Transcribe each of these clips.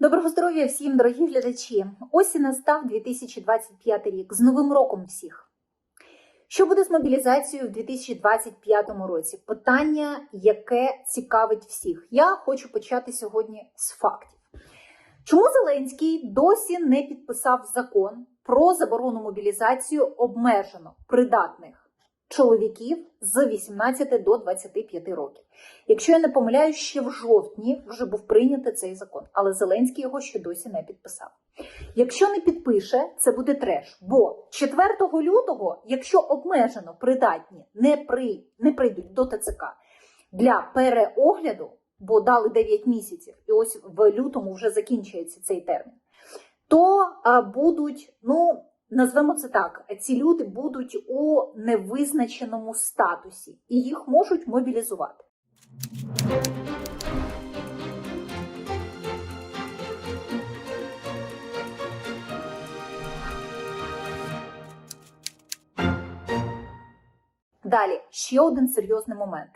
Доброго здоров'я всім, дорогі глядачі! Ось і настав 2025 рік з Новим роком всіх. Що буде з мобілізацією в 2025 році? Питання, яке цікавить всіх. Я хочу почати сьогодні з фактів. Чому Зеленський досі не підписав закон про заборону мобілізацію обмежено придатних чоловіків з 18 до 25 років? Якщо я не помиляюсь, ще в жовтні вже був прийнятий цей закон, але Зеленський його ще досі не підписав. Якщо не підпише, це буде треш. Бо 4 лютого, якщо обмежено придатні не, при, не прийдуть до ТЦК для переогляду, бо дали 9 місяців, і ось в лютому вже закінчується цей термін, то будуть, ну, назвемо це так, ці люди будуть у невизначеному статусі і їх можуть мобілізувати. Далі ще один серйозний момент: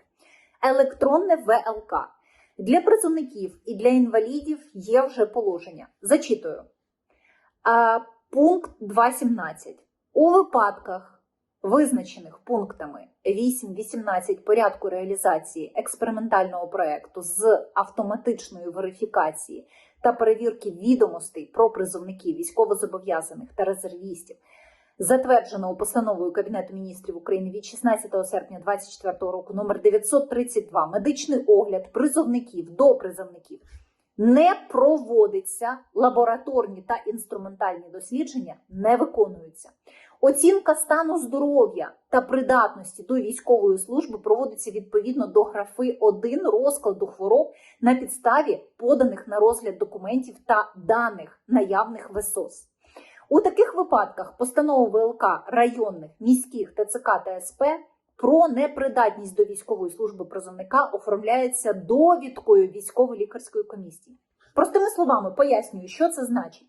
електронне ВЛК. Для призовників і для інвалідів є вже положення. Зачитую. Пункт 2.17. У випадках, визначених пунктами 8.18 порядку реалізації експериментального проекту з автоматичної верифікації та перевірки відомостей про призовників військовозобов'язаних та резервістів, затвердженого постановою Кабінету міністрів України від 16 серпня 2024 року номер 932 медичний огляд призовників до призовників не проводиться, лабораторні та інструментальні дослідження не виконуються. Оцінка стану здоров'я та придатності до військової служби проводиться відповідно до графи 1 розкладу хвороб на підставі поданих на розгляд документів та даних наявних ВСОС. У таких випадках постанови ВЛК районних, міських ТЦК та СП про непридатність до військової служби призовника оформляється довідкою військово-лікарської комісії. Простими словами, пояснюю, що це значить.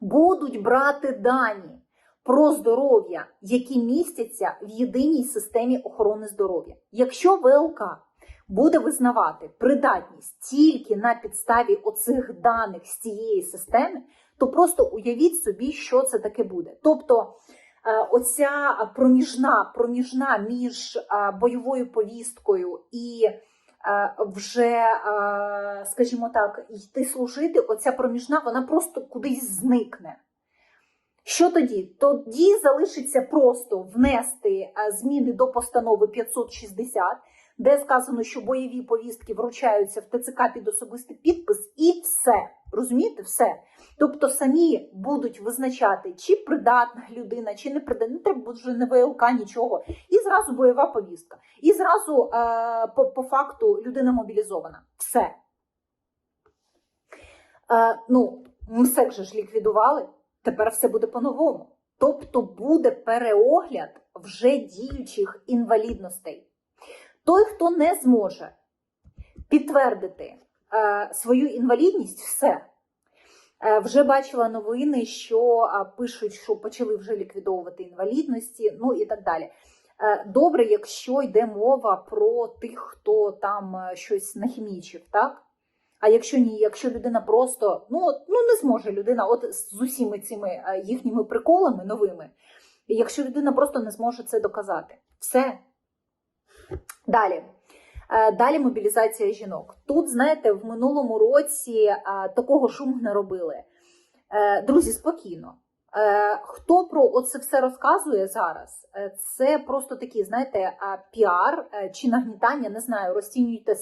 Будуть брати дані про здоров'я, які містяться в єдиній системі охорони здоров'я. Якщо ВЛК буде визнавати придатність тільки на підставі оцих даних з цієї системи, то просто уявіть собі, що це таке буде. Тобто, оця проміжна, проміжна між е, бойовою повісткою і е, вже, скажімо так, йти служити, оця проміжна, вона просто кудись зникне. Що тоді? Тоді залишиться просто внести зміни до постанови 560, де сказано, що бойові повістки вручаються в ТЦК під особистий підпис, і все. Розумієте, все. Тобто самі будуть визначати, чи придатна людина, чи не придатна. Не треба вже не ВЛК, нічого. І зразу бойова повістка. І зразу е, по, по факту людина мобілізована. Все. Е, ну, МСЕК же ж ліквідували. Тепер все буде по-новому. Тобто буде переогляд вже діючих інвалідностей. Той, хто не зможе підтвердити е, свою інвалідність, все. Е, вже бачила новини, що е, пишуть, що почали вже ліквідовувати інвалідності, ну і так далі. Е, добре, якщо йде мова про тих, хто там щось нахімічив, так? А якщо ні, якщо людина просто ну, ну не зможе людина, от з усіми цими їхніми приколами новими, якщо людина просто не зможе це доказати, все. Далі. Е, Далі мобілізація жінок. Тут, знаєте, в минулому році такого шуму не робили. Е, Друзі, спокійно. Е, Хто про це все розказує зараз? Е, Це просто такі, знаєте, піар е, чи нагнітання, не знаю, розцінюйте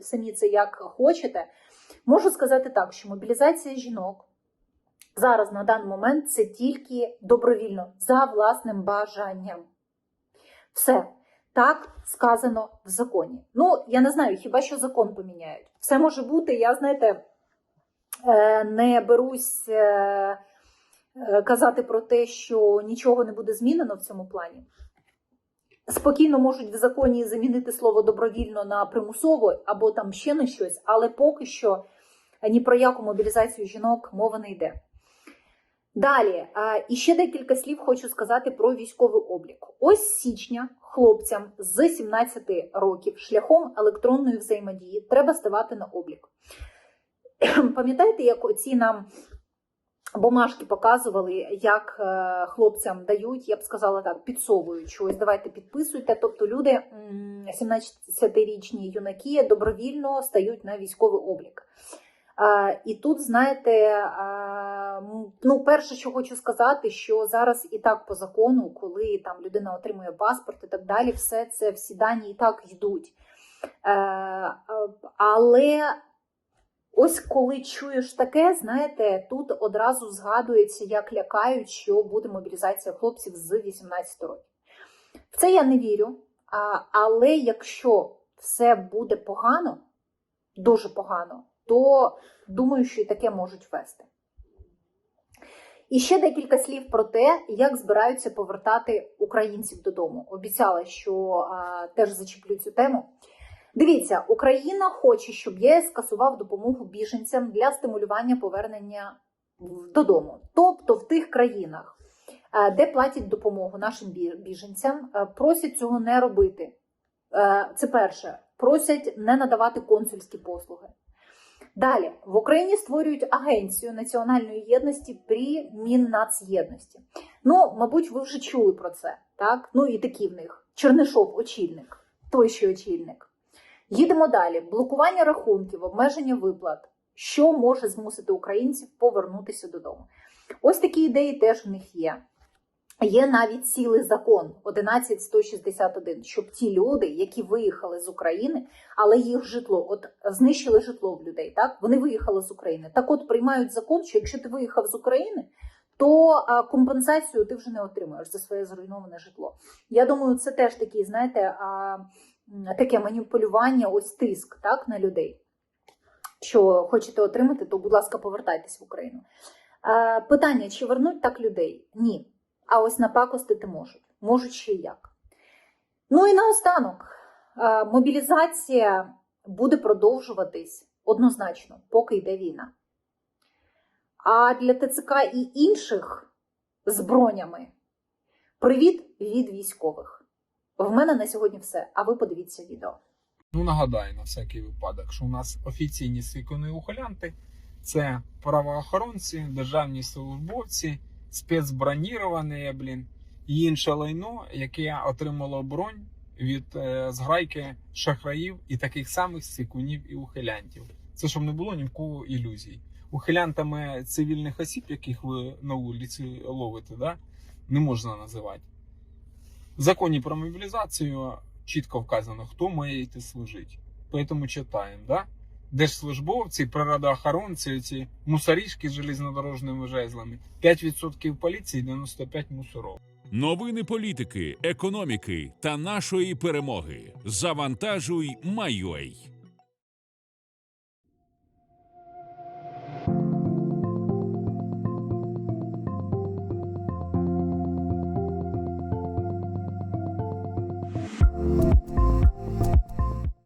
самі це як хочете. Можу сказати так, що мобілізація жінок зараз на даний момент це тільки добровільно, за власним бажанням. Все. Так сказано в законі. Ну, я не знаю, хіба що закон поміняють. Все може бути, я, знаєте, е, не берусь е, е, казати про те, що нічого не буде змінено в цьому плані. Спокійно можуть в законі замінити слово добровільно на примусово або там ще на щось, але поки що ні про яку мобілізацію жінок мова не йде. Далі, і ще декілька слів хочу сказати про військовий облік. Ось січня хлопцям з 17 років шляхом електронної взаємодії треба ставати на облік. Пам'ятаєте, як оці нам бумажки показували, як е, хлопцям дають, я б сказала так, підсовують щось, давайте підписуйте. Тобто люди, м, 17-річні юнаки, добровільно стають на військовий облік. І тут, знаєте, ну, перше, що хочу сказати, що зараз і так по закону, коли там людина отримує паспорт і так далі, все це всі дані і так йдуть. Е, Але ось коли чуєш таке, знаєте, тут одразу згадується, як лякають, що буде мобілізація хлопців з 18 років. В це я не вірю. Але якщо все буде погано, дуже погано, то думаю, що і таке можуть вести. І ще декілька слів про те, як збираються повертати українців додому. Обіцяла, що а, теж зачеплю цю тему. Дивіться, Україна хоче, щоб ЄС скасував допомогу біженцям для стимулювання повернення додому. Тобто в тих країнах, де платять допомогу нашим біженцям, просять цього не робити. Е, Це перше, просять не надавати консульські послуги. Далі в Україні створюють агенцію національної єдності при Міннацєдності. Ну, мабуть, ви вже чули про це, так? Ну і такі в них. Чернишов, очільник, той ще очільник. Їдемо далі. Блокування рахунків, обмеження виплат. Що може змусити українців повернутися додому? Ось такі ідеї теж в них є. Є навіть цілий закон 11161, щоб ті люди, які виїхали з України, але їх житло, от знищили житло в людей, так вони виїхали з України. Так, от приймають закон, що якщо ти виїхав з України, то компенсацію ти вже не отримаєш за своє зруйноване житло. Я думаю, це теж такі, знаєте, таке маніпулювання, ось тиск так, на людей. Що хочете отримати, то, будь ласка, повертайтесь в Україну. Питання: чи вернуть так людей? Ні. А ось напакостити можуть. Можуть ще як. Ну і наостанок, е, мобілізація буде продовжуватись однозначно, поки йде війна. А для ТЦК і інших з бронями привіт від військових. В мене на сьогодні все. А ви подивіться відео. Ну, нагадаю на всякий випадок, що у нас офіційні свікони ухилянти це правоохоронці, державні службовці, спецброніровані, блін, і інше лайно, яке отримало бронь від е, зграйки шахраїв і таких самих свікунів і ухилянтів. Це щоб не було ні в кого ілюзій. Ухилянтами цивільних осіб, яких ви на вулиці ловите, да, не можна називати. В законі про мобілізацію чітко вказано, хто має йти служити. Поэтому читаємо, да? Держслужбовці, природоохоронці, ці мусорішки з железнодорожними жезлами, 5% поліції, 95 мусоров. Новини політики, економіки та нашої перемоги. Завантажуй Майой.